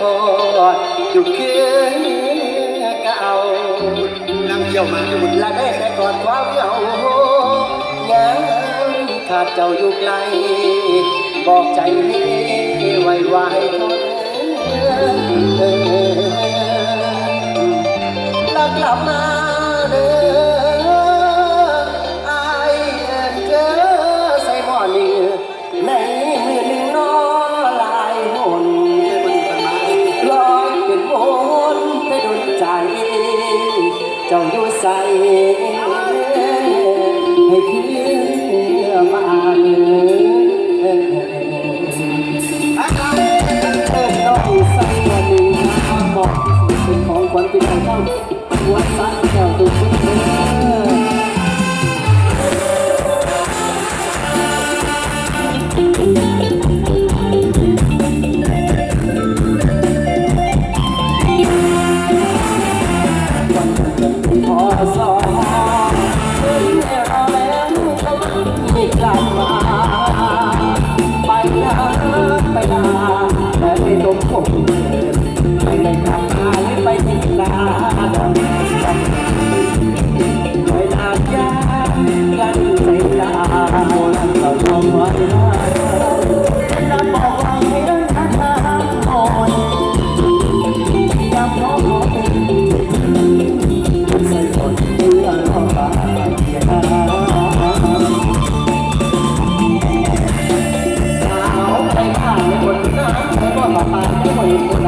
พออยู่เคียงเก่านั่งเที่ยวมาหุ่ละได้แต่กอดความเหงายางขาดเจ้าอยู่ไกลบอกใจนี้ไว้ไว้แล้วกลับมาเด้อ จ้าอยู่ใสให้เพื่อมาเลย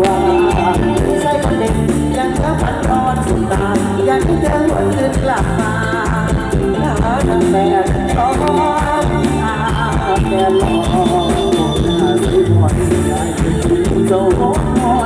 วใส่คนเด็กยังต้องผัดร้อนตายากให้เวนคืกลาแม่ขอแต่รอหเจ้อ